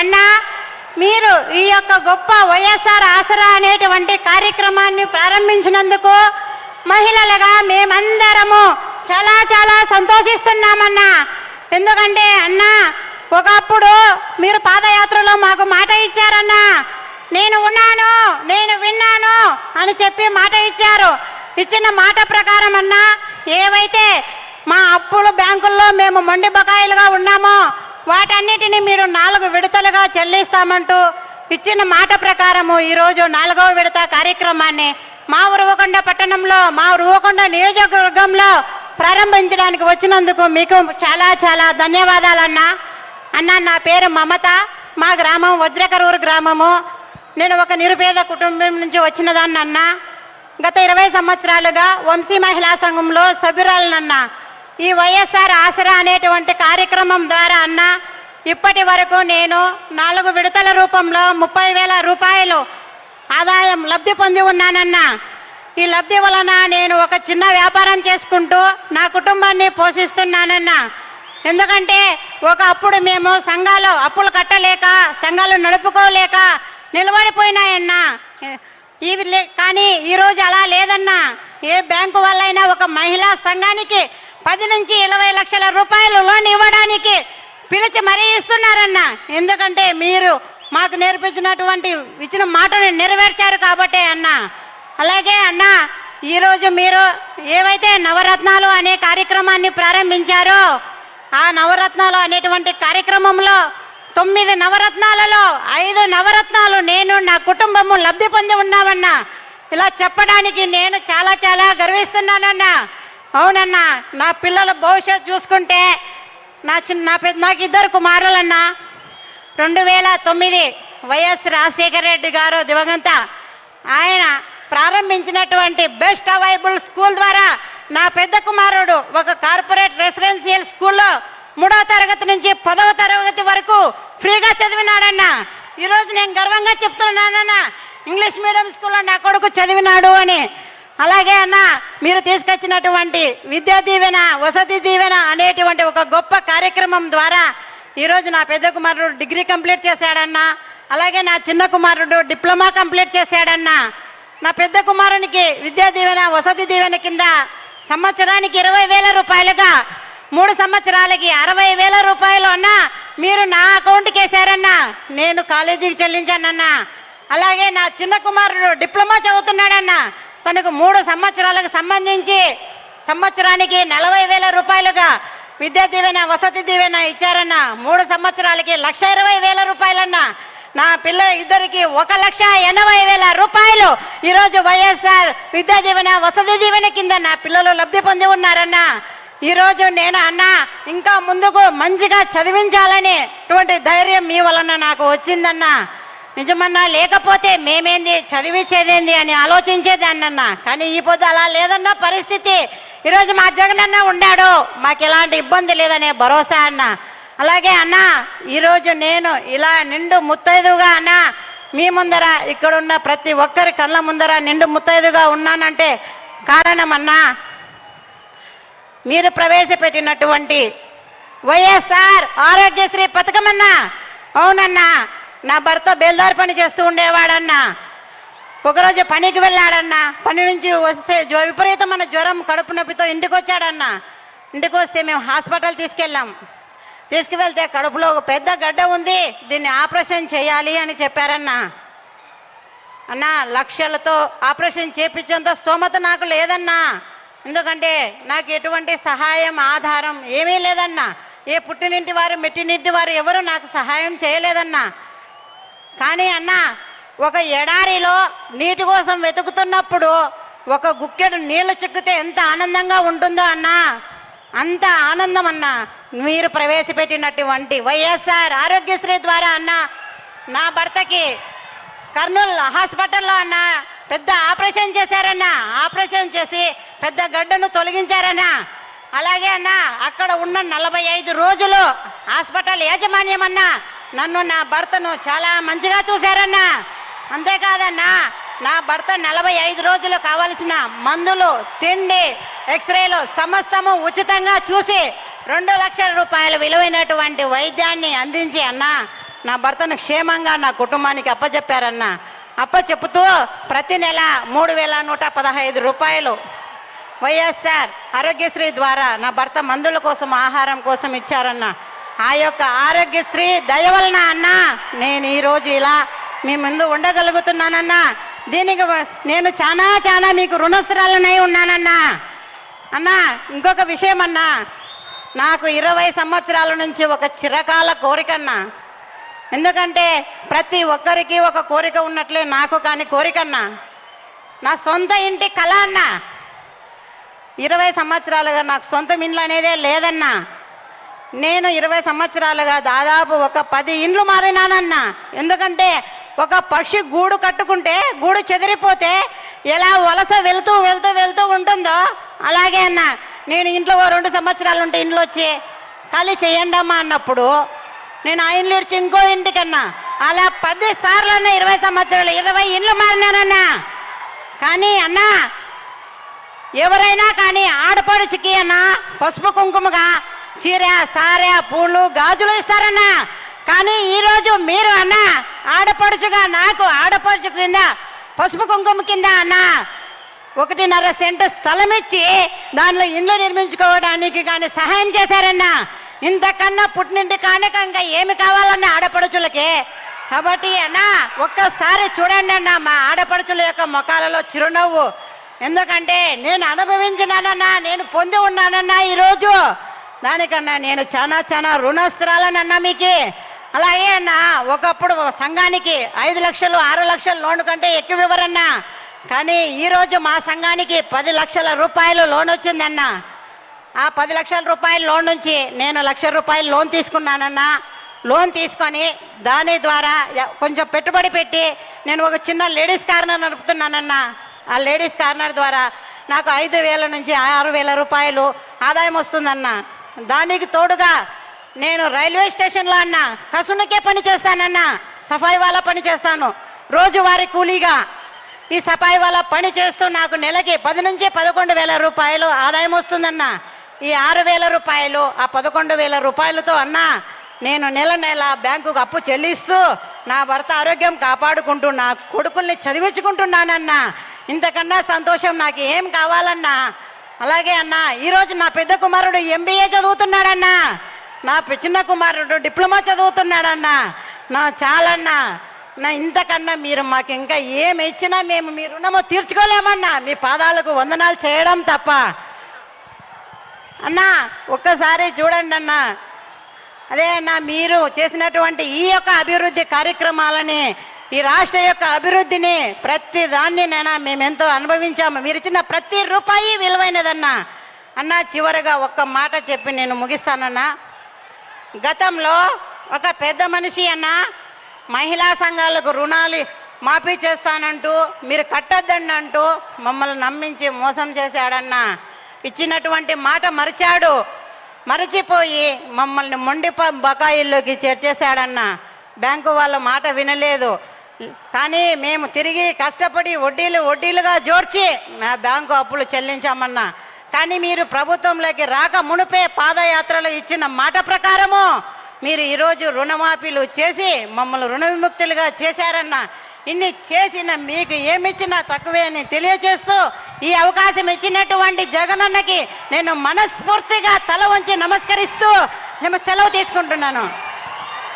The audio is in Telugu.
అన్నా మీరు ఈ యొక్క గొప్ప వైఎస్ఆర్ ఆసరా అనేటువంటి కార్యక్రమాన్ని ప్రారంభించినందుకు మహిళలుగా మేమందరము చాలా చాలా సంతోషిస్తున్నామన్నా. ఎందుకంటే అన్నా ఒకప్పుడు మీరు పాదయాత్రలో మాకు మాట ఇచ్చారన్నా. నేను ఉన్నాను నేను విన్నాను అని చెప్పి మాట ఇచ్చారు. ఇచ్చిన మాట ప్రకారం అన్నా ఏవైతే మా అప్పులు బ్యాంకుల్లో మేము మొండి బకాయిలుగా ఉన్నామో వాటన్నిటిని మీరు నాలుగు విడతలుగా చెల్లిస్తామంటూ ఇచ్చిన మాట ప్రకారము ఈరోజు నాలుగవ విడత కార్యక్రమాన్ని మా ఉరువకొండ పట్టణంలో మా ఉరువకొండ నియోజకవర్గంలో ప్రారంభించడానికి వచ్చినందుకు మీకు చాలా చాలా ధన్యవాదాలన్నా. అన్న నా పేరు మమత. మా గ్రామం వజ్రకరూరు గ్రామము. నేను ఒక నిరుపేద కుటుంబం నుంచి వచ్చినదాన్నన్నా. గత ఇరవై సంవత్సరాలుగా వంశీ మహిళా సంఘంలో సభ్యురాలనన్నా. ఈ వైఎస్ఆర్ ఆసరా అనేటువంటి కార్యక్రమం ద్వారా అన్న ఇప్పటి వరకు నేను నాలుగు విడతల రూపంలో ముప్పై వేల రూపాయలు ఆదాయం లబ్ధి పొంది ఉన్నానన్నా. ఈ లబ్ధి వలన నేను ఒక చిన్న వ్యాపారం చేసుకుంటూ నా కుటుంబాన్ని పోషిస్తున్నానన్నా. ఎందుకంటే ఒక అప్పుడు మేము సంఘాలు అప్పులు కట్టలేక సంఘాలు నడుపుకోలేక నిలబడిపోయినాయన్నా. ఇవి లే- కానీ ఈరోజు అలా లేదన్నా. ఏ బ్యాంకు వల్లైనా ఒక మహిళా సంఘానికి పది నుంచి ఇరవై లక్షల రూపాయలు లోన్ ఇవ్వడానికి పిలిచి మరీ ఇస్తున్నారన్న. ఎందుకంటే మీరు మాకు నేర్పించినటువంటి ఇచ్చిన మాటను నెరవేర్చారు కాబట్టే అన్న. అలాగే అన్న ఈరోజు మీరు ఏవైతే నవరత్నాలు అనే కార్యక్రమాన్ని ప్రారంభించారో ఆ నవరత్నాలు అనేటువంటి కార్యక్రమంలో తొమ్మిది నవరత్నాలలో ఐదు నవరత్నాలు నేను నా కుటుంబము లబ్ధి పొంది ఉన్నామన్నా. ఇలా చెప్పడానికి నేను చాలా చాలా గర్విస్తున్నానన్నా. అవునన్నా నా పిల్లల భవిష్యత్ చూసుకుంటే నా చిన్న నా నాకు ఇద్దరు కుమారులన్నా రెండు వేల తొమ్మిది వైఎస్ రాజశేఖర రెడ్డి గారు దివంగత. ఆయన ప్రారంభించినటువంటి బెస్ట్ అవైబుల్ స్కూల్ ద్వారా నా పెద్ద కుమారుడు ఒక కార్పొరేట్ రెసిడెన్షియల్ స్కూల్లో మూడవ తరగతి నుంచి పదవ తరగతి వరకు ఫ్రీగా చదివినాడన్న. ఈరోజు నేను గర్వంగా చెప్తున్నానన్నా ఇంగ్లీష్ మీడియం స్కూల్లో నా కొడుకు చదివినాడు అని. అలాగే అన్న మీరు తీసుకొచ్చినటువంటి విద్యా దీవెన వసతి దీవెన అనేటువంటి ఒక గొప్ప కార్యక్రమం ద్వారా ఈరోజు నా పెద్ద కుమారుడు డిగ్రీ కంప్లీట్ చేశాడన్నా అలాగే నా చిన్న కుమారుడు డిప్లొమా కంప్లీట్ చేశాడన్న నా పెద్ద కుమారునికి విద్యా దీవెన వసతి దీవెన కింద సంవత్సరానికి ఇరవై వేల రూపాయలుగా మూడు సంవత్సరాలకి అరవై వేల రూపాయలు అన్నా మీరు నా అకౌంట్కి వేశారన్నా నేను కాలేజీకి చెల్లించానన్నా అలాగే నా చిన్న కుమారుడు డిప్లొమా చదువుతున్నాడన్నా తనకు మూడు సంవత్సరాలకు సంబంధించి సంవత్సరానికి నలభై వేల రూపాయలుగా విద్యా దీవెన వసతి దీవెన ఇచ్చారన్న మూడు సంవత్సరాలకి లక్ష ఇరవై వేల రూపాయలన్న నా పిల్ల ఇద్దరికి ఒక లక్ష ఎనభై వేల రూపాయలు ఈరోజు వైఎస్ఆర్ విద్యా దీవెన వసతి దీవెన కింద నా పిల్లలు లబ్ధి పొంది ఉన్నారన్న. ఈరోజు నేను అన్న ఇంకా ముందుకు మంచిగా చదివించాలని అటువంటి ధైర్యం మీ వలన నాకు వచ్చిందన్నా. నిజమన్నా లేకపోతే మేమేంది చదివించేదేంది అని ఆలోచించేదాన్నన్నా. కానీ ఈ పొద్దు అలా లేదన్న పరిస్థితి. ఈరోజు మా జగనన్న ఉన్నాడు. మాకు ఎలాంటి ఇబ్బంది లేదనే భరోసా అన్న. అలాగే అన్న ఈరోజు నేను ఇలా నిండు ముత్తైదుగా అన్న మీ ముందర ఇక్కడున్న ప్రతి ఒక్కరి కళ్ళ ముందర నిండు ముత్తైదుగా ఉన్నానంటే కారణం అన్నా మీరు ప్రవేశపెట్టినటువంటి వైఎస్ఆర్ ఆరోగ్యశ్రీ పథకమన్నా. అవునన్నా నా భర్త బేల్దారి పని చేస్తూ ఉండేవాడన్నా. ఒకరోజు పనికి వెళ్ళాడన్నా. పని నుంచి వస్తే జ్వ విపరీతమైన జ్వరం కడుపు నొప్పితో ఇంటికి వచ్చాడన్నా ఇంటికి వస్తే మేము హాస్పిటల్ తీసుకెళ్ళాం. తీసుకువెళ్తే కడుపులో ఒక పెద్ద గడ్డ ఉంది. దీన్ని ఆపరేషన్ చేయాలి అని చెప్పారన్నా. అన్నా లక్షలతో ఆపరేషన్ చేపించేంత స్తోమత నాకు లేదన్నా. ఎందుకంటే నాకు ఎటువంటి సహాయం ఆధారం ఏమీ లేదన్నా. ఏ పుట్టినింటి వారు మెట్టినింటి వారు ఎవరు నాకు సహాయం చేయలేదన్నా. కానీ అన్నా ఒక ఎడారిలో నీటి కోసం వెతుకుతున్నప్పుడు ఒక గుక్కెడు నీళ్ళు చిక్కితే ఎంత ఆనందంగా ఉంటుందో అన్నా. అంత ఆనందం అన్నా. మీరు ప్రవేశపెట్టినటువంటి వైఎస్ఆర్ ఆరోగ్యశ్రీ ద్వారా అన్న నా భర్తకి కర్నూలు హాస్పిటల్లో అన్న పెద్ద ఆపరేషన్ చేశారన్న ఆపరేషన్ చేసి పెద్ద గడ్డను తొలగించారన్న. అలాగే అన్న అక్కడ ఉన్న నలభై ఐదు రోజులు హాస్పిటల్ యాజమాన్యం అన్నా నన్ను నా భర్తను చాలా మంచిగా చూశారన్నా. అంతేకాదన్నా నా భర్త నలభై ఐదు రోజులు కావలసిన మందులు తిండి ఎక్స్రేలు సమస్తము ఉచితంగా చూసి రెండు లక్షల రూపాయలు విలువైనటువంటి వైద్యాన్ని అందించి అన్నా నా భర్తను క్షేమంగా నా కుటుంబానికి అప్పచెప్పారన్నా అప్ప చెప్పుతూ ప్రతి నెల మూడు వేల నూట పదహైదు రూపాయలు వైఎస్ఆర్ ఆరోగ్యశ్రీ ద్వారా నా భర్త మందుల కోసం ఆహారం కోసం ఇచ్చారన్నా. ఆ యొక్క ఆరోగ్యశ్రీ దయ వలన అన్న నేను ఈరోజు ఇలా మీ ముందు ఉండగలుగుతున్నానన్నా. దీనికి నేను చాలా చాలా మీకు రుణస్థురాలనై ఉన్నానన్నా. అన్నా ఇంకొక విషయం అన్నా నాకు ఇరవై సంవత్సరాల నుంచి ఒక చిరకాల కోరికన్నా ఎందుకంటే ప్రతి ఒక్కరికి ఒక కోరిక ఉన్నట్లే నాకు కాని కోరికన్నా నా సొంత ఇంటి కళ అన్నా. ఇరవై సంవత్సరాలుగా నాకు సొంత ఇండ్లు అనేదే లేదన్నా. నేను ఇరవై సంవత్సరాలుగా దాదాపు ఒక పది ఇండ్లు మారినానన్నా. ఎందుకంటే ఒక పక్షి గూడు కట్టుకుంటే గూడు చెదిరిపోతే ఎలా వలస వెళ్తూ వెళ్తూ వెళ్తూ ఉంటుందో అలాగే అన్న. నేను ఇంట్లో ఓ రెండు సంవత్సరాలు ఉంటే ఇంట్లో వచ్చి ఖాళీ చేయండి అమ్మా అన్నప్పుడు నేను ఆ ఇండ్లు ఇడిచి ఇంకో ఇంటికన్నా. అలా పది సార్లు అన్న ఇరవై సంవత్సరాలు ఇరవై ఇండ్లు మారినానన్నా. కానీ అన్నా ఎవరైనా కానీ ఆడపడుచుకి అన్న పసుపు కుంకుమగా చీర సారె పూలు గాజులు ఇస్తారన్నా. కానీ ఈ రోజు మీరు అన్న ఆడపడుచుగా నాకు ఆడపడుచు కింద పసుపు కుంకుమ కింద అన్న. ఒకటిన్నర సెంటు స్థలం ఇచ్చి దానిలో ఇల్లు నిర్మించుకోవడానికి కానీ సహాయం చేశారన్నా. ఇంతకన్నా పుట్టినింటి కానుక ఏమి కావాలన్నా ఆడపడుచులకి? కాబట్టి అన్న ఒక్కసారి చూడండి అన్న మా ఆడపడుచుల యొక్క ముఖాలలో చిరునవ్వు. ఎందుకంటే నేను అనుభవించినానన్నా నేను పొంది ఉన్నానన్నా ఈరోజు దానికన్నా నేను చాలా చాలా రుణస్త్రాలనన్నా మీకు. అలాగే అన్న ఒకప్పుడు సంఘానికి ఐదు లక్షలు ఆరు లక్షలు లోన్ కంటే ఎక్కువ ఇవ్వరన్నా. కానీ ఈరోజు మా సంఘానికి పది లక్షల రూపాయలు లోన్ వచ్చిందన్నా. ఆ పది లక్షల రూపాయల లోన్ నుంచి నేను లక్ష రూపాయలు లోన్ తీసుకున్నానన్నా. లోన్ తీసుకొని దాని ద్వారా కొంచెం పెట్టుబడి పెట్టి నేను ఒక చిన్న లేడీస్ కార్నర్ నడుపుతున్నానన్నా. ఆ లేడీస్ కార్నర్ ద్వారా నాకు ఐదు వేల నుంచి ఆరు వేల రూపాయలు ఆదాయం వస్తుందన్నా. దానికి తోడుగా నేను రైల్వే స్టేషన్లో అన్నా కసునకే పని చేస్తానన్నా సఫాయి వాళ్ళ పని చేస్తాను. రోజువారీ కూలీగా ఈ సఫాయి వాళ్ళ పని చేస్తూ నాకు నెలకి పది నుంచి పదకొండు వేల రూపాయలు ఆదాయం వస్తుందన్నా. ఈ ఆరు వేల రూపాయలు ఆ పదకొండు వేల రూపాయలతో అన్నా నేను నెల నెల బ్యాంకుకు అప్పు చెల్లిస్తూ నా భర్త ఆరోగ్యం కాపాడుకుంటూ నా కొడుకుల్ని చదివించుకుంటున్నానన్నా. ఇంతకన్నా సంతోషం నాకు ఏం కావాలన్నా అలాగే అన్నా ఈరోజు నా పెద్ద కుమారుడు ఎంబీఏ చదువుతున్నాడన్నా. నా చిన్న కుమారుడు డిప్లొమా చదువుతున్నాడన్నా. నా చాలన్నా నా ఇంతకన్నా మీరు మాకు ఇంకా ఏమి ఇచ్చినా మేము మీ రుణము తీర్చుకోలేమన్నా. మీ పాదాలకు వందనాలు చేయడం తప్ప. అన్నా ఒక్కసారి చూడండి అన్నా. అదే అన్నా మీరు చేసినటువంటి ఈ యొక్క అభివృద్ధి కార్యక్రమాలని ఈ రాష్ట్ర యొక్క అభివృద్ధిని ప్రతి దాన్ని నేను మేమెంతో అనుభవించాము. మీరు ఇచ్చిన ప్రతి రూపాయి విలువైనదన్నా. అన్న చివరగా ఒక్క మాట చెప్పి నేను ముగిస్తానన్నా. గతంలో ఒక పెద్ద మనిషి అన్న మహిళా సంఘాలకు రుణాలు మాఫీ చేస్తానంటూ మీరు కట్టొద్దండి అంటూ మమ్మల్ని నమ్మించి మోసం చేశాడన్నా. ఇచ్చినటువంటి మాట మరిచాడు. మరచిపోయి మమ్మల్ని మొండి బకాయిల్లోకి చేర్చేశాడన్నా. బ్యాంకు వాళ్ళ మాట వినలేదు. కానీ మేము తిరిగి కష్టపడి వడ్డీలు వడ్డీలుగా జోడ్చి మా బ్యాంకు అప్పులు చెల్లించామన్నా. కానీ మీరు ప్రభుత్వంలోకి రాక మునుపే పాదయాత్రలో ఇచ్చిన మాట ప్రకారము మీరు ఈరోజు రుణమాఫీలు చేసి మమ్మల్ని రుణ విముక్తులుగా చేశారన్న. ఇన్ని చేసిన మీకు ఏమిచ్చినా తక్కువే అని తెలియజేస్తూ ఈ అవకాశం ఇచ్చినటువంటి జగనన్నకి నేను మనస్ఫూర్తిగా తల వంచి నమస్కరిస్తూ నేను సెలవు తీసుకుంటున్నాను.